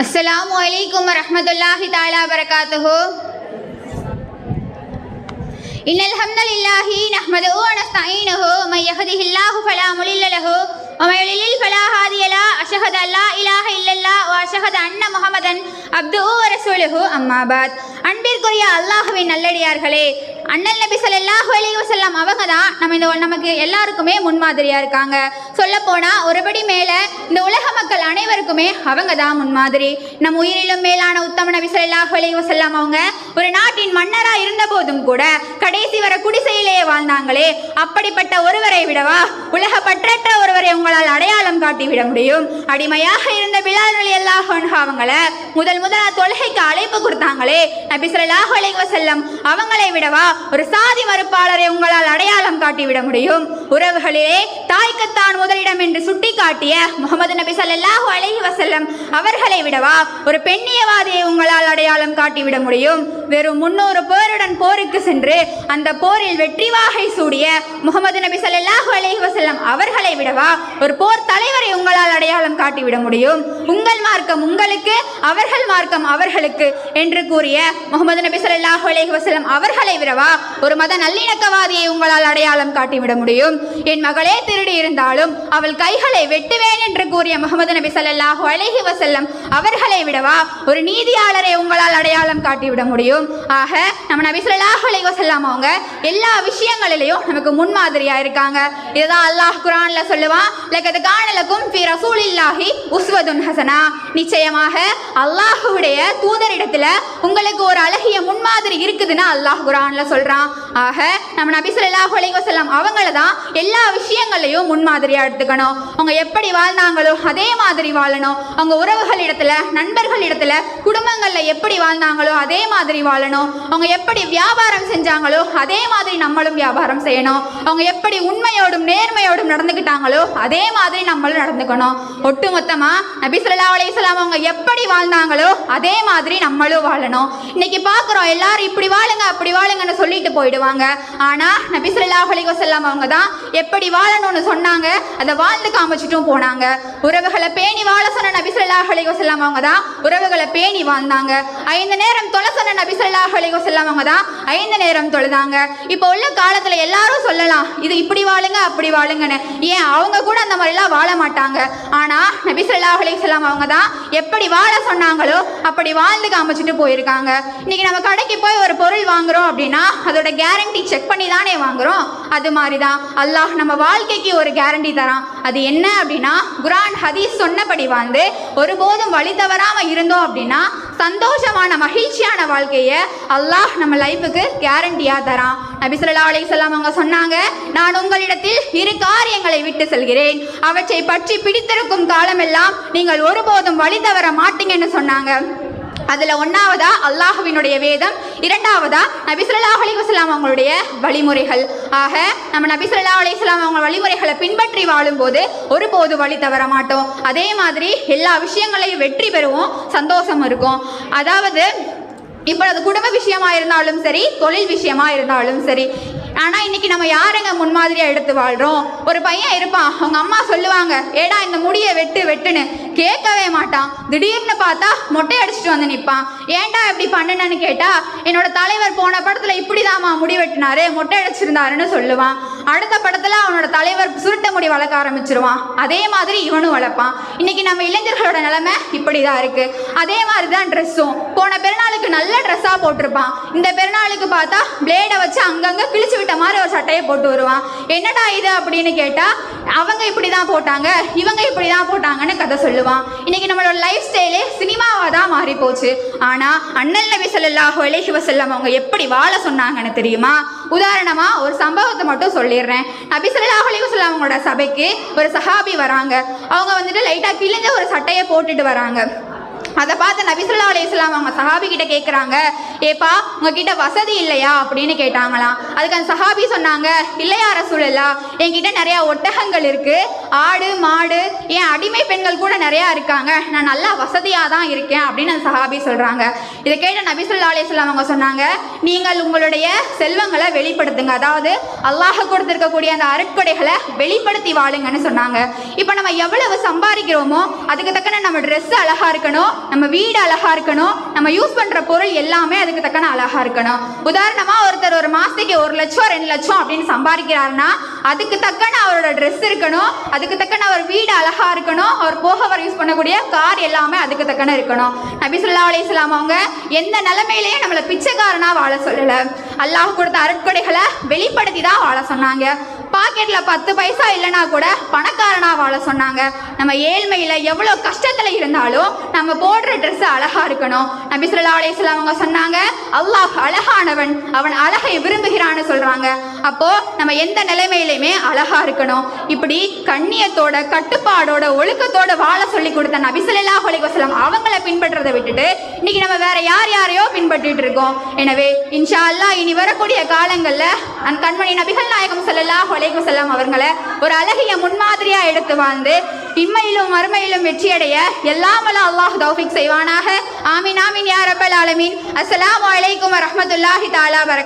السلام عليكم ورحمة الله تعالى وبركاته إن الحمد لله نحمده ونستعينه ومن يهده الله فلا مضل له ومن يضلل فلا هادي له أشهد أن لا إله إلا இல்லா வாஷஹத் அண்ண முகமதன் அப்து ஓ அம்மாபாத் அன்பிற்குரிய அல்லாஹுவின் நல்லடியார்களே அண்ணல் நபி சொல்லாஹு அலி வசல்லாம் அவங்க தான் நம்ம இந்த நமக்கு எல்லாருக்குமே முன்மாதிரியாக இருக்காங்க சொல்ல சொல்லப்போனால் ஒருபடி மேலே இந்த உலக மக்கள் அனைவருக்குமே அவங்க தான் முன்மாதிரி நம் உயிரிலும் மேலான உத்தம நபி சொல்லாஹு அலி வசல்லாம் அவங்க ஒரு நாள் மன்னரா இருந்த போதும் கூட கடைசி வர குடிசையிலேயே வாழ்ந்தாங்களே. அப்படிப்பட்ட ஒருவரை விடவா? உலக பற்றற்ற ஒருவரை உங்களால் அடையாளம் காட்டி விட முடியும். அடிமையாக இருந்த பிலால் அலி அல்லாஹ் முதல் முதலா தொழுகைக்கு அழைப்பு கொடுத்தாங்களே. நபி ஸல்லல்லாஹு அலைஹி அவங்களை விடவா? ஒரு சாதி மறுப்பாளரை உங்களால் அடையாளம் காட்டி விட முடியும். உறவுகளிலே தாய்க்குத்தான் முதலிடம் என்று சுட்டிக்காட்டிய முகமது நபி சல்லாஹூ அலஹி வசல்லம் அவர்களை விடவா? ஒரு பெண்ணியவாதியை உங்களால் அடையாளம் காட்டிவிட முடியும். வெறும் முன்னூறு பேருடன் போருக்கு சென்று அந்த போரில் வெற்றி வாகை சூடிய முகமது நபி சல்லாஹூ அலஹி வசல்லம் அவர்களை விடவா? ஒரு போர் தலைவரை உங்களால் அடையாளம் காட்டிவிட முடியும். உங்கள் மார்க்கம் உங்களுக்கு அவர்கள் மார்க்கம் அவர்களுக்கு என்று கூறிய முகமது நபி சல்லாஹூ அலஹி வசல்லம் அவர்களை விடவா? ஒரு மத நல்லிணக்கவாதியை உங்களால் அடையாளம் காட்டிவிட முடியும். என் மகளே திரு திருடி இருந்தாலும் அவள் கைகளை வெட்டுவேன் என்று கூறிய முகமது நபி சல்லாஹூ அலைஹி வசல்லம் அவர்களை விடவா? ஒரு நீதியாளரை உங்களால் அடையாளம் காட்டிவிட முடியும். ஆக நம்ம நபி ஸல்லல்லாஹு அலைஹி வசல்லாம் அவங்க எல்லா விஷயங்களிலையும் நமக்கு முன்மாதிரியா இருக்காங்க. இதுதான் அல்லாஹ் குரான்ல சொல்லுவான் லக்கது காணலக்கும் பி ரசூல் ரசூலில்லாஹி உஸ்வதுன் ஹசனா. நிச்சயமாக அல்லாஹுடைய தூதரிடத்துல உங்களுக்கு ஒரு அழகிய முன்மாதிரி இருக்குதுன்னு அல்லாஹ் குரான்ல சொல்றான். ஆக நம்ம நபி ஸல்லல்லாஹு அலைஹி அவங்கள தான் எல்லா விஷயங்களையும் முன்மாதிரியாக எடுத்துக்கணும். அவங்க எப்படி வாழ்ந்தாங்களோ அதே மாதிரி வாழணும். அவங்க உறவுகளிடத்தில் நண்பர்களிடத்தில் குடும்பங்களில் எப்படி வாழ்ந்தாங்களோ அதே மாதிரி வாழணும். அவங்க எப்படி வியாபாரம் செஞ்சாங்களோ அதே மாதிரி நம்மளும் வியாபாரம் செய்யணும். அவங்க எப்படி உண்மையோடும் நேர்மையோடும் நடந்துக்கிட்டாங்களோ அதே மாதிரி நம்மளும் நடந்துக்கணும். ஒட்டுமொத்தமாக நபி சொல்லா அலையம் அவங்க எப்படி வாழ்ந்தாங்களோ அதே மாதிரி நம்மளும் வாழணும். இன்னைக்கு பார்க்குறோம் எல்லாரும் இப்படி வாழுங்க அப்படி வாழுங்கன்னு சொல்லிட்டு சொல்லுவாங்க. ஆனால் நபி ஸல்லல்லாஹு அலைஹி அவங்க தான் எப்படி வாழணும்னு சொன்னாங்க. அதை வாழ்ந்து காமிச்சிட்டும் போனாங்க. உறவுகளை பேணி வாழ சொன்ன நபி ஸல்லல்லாஹு அலைஹி அவங்க தான் உறவுகளை பேணி வாழ்ந்தாங்க. ஐந்து நேரம் தொலை சொன்ன நபி ஸல்லல்லாஹு அலைஹி அவங்க தான் ஐந்து நேரம் தொழுதாங்க. இப்போ உள்ள காலத்தில் எல்லாரும் சொல்லலாம் இது இப்படி வாழுங்க அப்படி வாழுங்கன்னு. ஏன்? அவங்க கூட அந்த மாதிரிலாம் வாழ மாட்டாங்க. ஆனால் நபி ஸல்லல்லாஹு அலைஹி அவங்க தான் எப்படி வாழ சொன்னாங்களோ அப்படி வாழ்ந்து காமிச்சிட்டு போயிருக்காங்க. இன்னைக்கு நம்ம கடைக்கு போய் ஒரு பொருள் வாங்குறோம் அப்படின்னா அதோட கேஸ் கேரண்டி செக் பண்ணி தானே வாங்குறோம்? அது மாதிரி தான் அல்லாஹ் நம்ம வாழ்க்கைக்கு ஒரு கேரண்டி தரான். அது என்ன அப்படின்னா குரான் ஹதீஸ் சொன்னபடி வந்து ஒருபோதும் வழி தவறாமல் இருந்தோம் அப்படின்னா சந்தோஷமான மகிழ்ச்சியான வாழ்க்கையை அல்லாஹ் நம்ம லைஃபுக்கு கேரண்டியாக தரான். நபிசுல்லா அலிசல்லாம் அவங்க சொன்னாங்க நான் உங்களிடத்தில் இரு காரியங்களை விட்டு செல்கிறேன். அவற்றை பற்றி பிடித்திருக்கும் காலமெல்லாம் நீங்கள் ஒருபோதும் வழி தவற மாட்டீங்கன்னு சொன்னாங்க. அதுல ஒன்னாவதா அல்லாஹுவினுடைய வேதம் இரண்டாவதா நபிசுல்லா அலி வஸ்லாம் அவங்களுடைய வழிமுறைகள். ஆக நம்ம நபிசுல்லா அலி வஸ்லாம் அவங்க வழிமுறைகளை பின்பற்றி வாழும்போது ஒருபோது வழி தவற மாட்டோம். அதே மாதிரி எல்லா விஷயங்களையும் வெற்றி பெறுவோம் சந்தோஷம் இருக்கும். அதாவது இப்போ அது குடும்ப விஷயமா இருந்தாலும் சரி தொழில் விஷயமா இருந்தாலும் சரி ஆனால் இன்னைக்கு நம்ம யாருங்க முன்மாதிரியாக எடுத்து வாழ்கிறோம் ஒரு பையன் இருப்பான் அவங்க அம்மா சொல்லுவாங்க ஏடா இந்த முடியை வெட்டு வெட்டுன்னு. கேட்கவே மாட்டான். திடீர்னு பார்த்தா மொட்டை அடிச்சுட்டு வந்து நிற்பான். ஏன்டா இப்படி பண்ணுனேன்னு கேட்டா என்னோட தலைவர் போன படத்தில் இப்படிதாம்மா முடி வெட்டினாரு மொட்டை அடிச்சிருந்தாருன்னு சொல்லுவான். அடுத்த படத்தில் அவனோட தலைவர் சுருட்ட முடி வளர்க்க ஆரம்பிச்சிருவான். அதே மாதிரி இவனும் வளர்ப்பான். இன்னைக்கு நம்ம இளைஞர்களோட நிலைமை இப்படி தான் இருக்கு. அதே மாதிரி தான் ட்ரெஸ்ஸும் போன பெருநாளுக்கு நல்ல ட்ரெஸ்ஸாக போட்டிருப்பான். இந்த பெருநாளுக்கு பார்த்தா பிளேடை வச்சு அங்கங்கே கிழிச்சு விட்ட மாதிரி ஒரு சட்டையை போட்டு வருவான். என்னடா இது அப்படின்னு கேட்டால் அவங்க இப்படி தான் போட்டாங்க இவங்க இப்படி தான் போட்டாங்கன்னு கதை சொல்லுவான். இன்னைக்கு நம்மளோட லைஃப் ஸ்டைலே சினிமாவாக தான் மாறி போச்சு ஆனால் அண்ணல் நபி ஸல்லல்லாஹு அலைஹி வசல்லம் அவங்க எப்படி வாழ சொன்னாங்கன்னு தெரியுமா? உதாரணமாக ஒரு சம்பவத்தை மட்டும் சொல்லிடுறேன். நபி ஸல்லல்லாஹு அலைஹி வஸல்லம் அவங்களோட சபைக்கு ஒரு சஹாபி வராங்க. அவங்க வந்துட்டு லைட்டாக கிழிஞ்ச ஒரு சட்டையை போட்டுட்டு வராங்க. அதை பார்த்து நபிசுல்லா அலையாம் அவங்க சஹாபி கிட்ட கேட்குறாங்க ஏப்பா உங்ககிட்ட வசதி இல்லையா? அப்படின்னு கேட்டாங்களாம். அதுக்கு அந்த சஹாபி சொன்னாங்க இல்லையா ரசூலல்லா என்கிட்ட நிறையா ஒட்டகங்கள் இருக்குது ஆடு மாடு என் அடிமை பெண்கள் கூட நிறையா இருக்காங்க நான் நல்லா வசதியாக தான் இருக்கேன் அப்படின்னு அந்த சஹாபி சொல்கிறாங்க இதை கேட்ட நபிசுல்லா அலையாம் அவங்க சொன்னாங்க நீங்கள் உங்களுடைய செல்வங்களை வெளிப்படுத்துங்க அதாவது அல்லாஹ் கொடுத்துருக்கக்கூடிய அந்த அருட்கொடைகளை வெளிப்படுத்தி வாழுங்கன்னு சொன்னாங்க. இப்போ நம்ம எவ்வளவு சம்பாதிக்கிறோமோ அதுக்கு தக்கன நம்ம ட்ரெஸ் அழகாக இருக்கணும் நம்ம வீடு அழகா இருக்கணும். நம்ம யூஸ் பண்ற பொருள் எல்லாமே அதுக்கு தக்கன அழகா இருக்கணும். உதாரணமா ஒருத்தர் ஒரு மாசத்துக்கு ஒரு லட்சம் ரெண்டு லட்சம் அப்படின்னு சம்பாதிக்கிறாருன்னா அதுக்கு தக்கன அவரோட ட்ரெஸ் இருக்கணும். அதுக்கு தக்கன அவர் வீடு அழகா இருக்கணும். அவர் போக அவர் யூஸ் பண்ணக்கூடிய கார் எல்லாமே அதுக்கு தக்கன இருக்கணும். நபிசுல்லா அலிஸ்லாம் அவங்க எந்த நிலைமையிலேயே நம்மளை பிச்சைக்காரனா வாழ சொல்லல. அல்லாஹ் கொடுத்த அருட்கொடைகளை வெளிப்படுத்தி தான் வாழ சொன்னாங்க. பாக்கெட்ல பத்து பைசா இல்லைனா கூட பணக்காரனா வாழ சொன்னாங்க. நம்ம ஏழ்மையில் எவ்வளோ கஷ்டத்தில் இருந்தாலும் நம்ம போடுற ட்ரெஸ் அழகாக இருக்கணும். நபி சொல்லா அலைஹி அவங்க சொன்னாங்க அல்லாஹ் அழகானவன் அவன் அழகை விரும்புகிறான்னு சொல்கிறாங்க அப்போது நம்ம எந்த நிலைமையிலையுமே அழகாக இருக்கணும். இப்படி கண்ணியத்தோட கட்டுப்பாடோட ஒழுக்கத்தோட வாழ சொல்லி கொடுத்த நபி சொல்லா அலைஹி வஸல்லம் அவங்கள பின்பற்றதை விட்டுட்டு இன்னைக்கு நம்ம வேற யார் யாரையோ பின்பற்றிட்டு இருக்கோம். எனவே இன்ஷா அல்லாஹ் இனி வரக்கூடிய காலங்களில் அந் கண்மணி நபிகள் நாயகம் ஸல்லல்லாஹு அலைஹி செல்லம் அவர்களை ஒரு அழகிய முன்மாதிரியாக எடுத்து வாழ்ந்து இம்மையிலும் மறுமையிலும் வெற்றியடைய எல்லாமல அல்லாஹ் தௌஃபிக் செய்வானாக. ஆமீன் ஆமீன் யார் அப்பல் ஆலமீன். அஸ்லாம் அலைக்கும் வரஹ்மத்துல்லாஹி தாலா வரக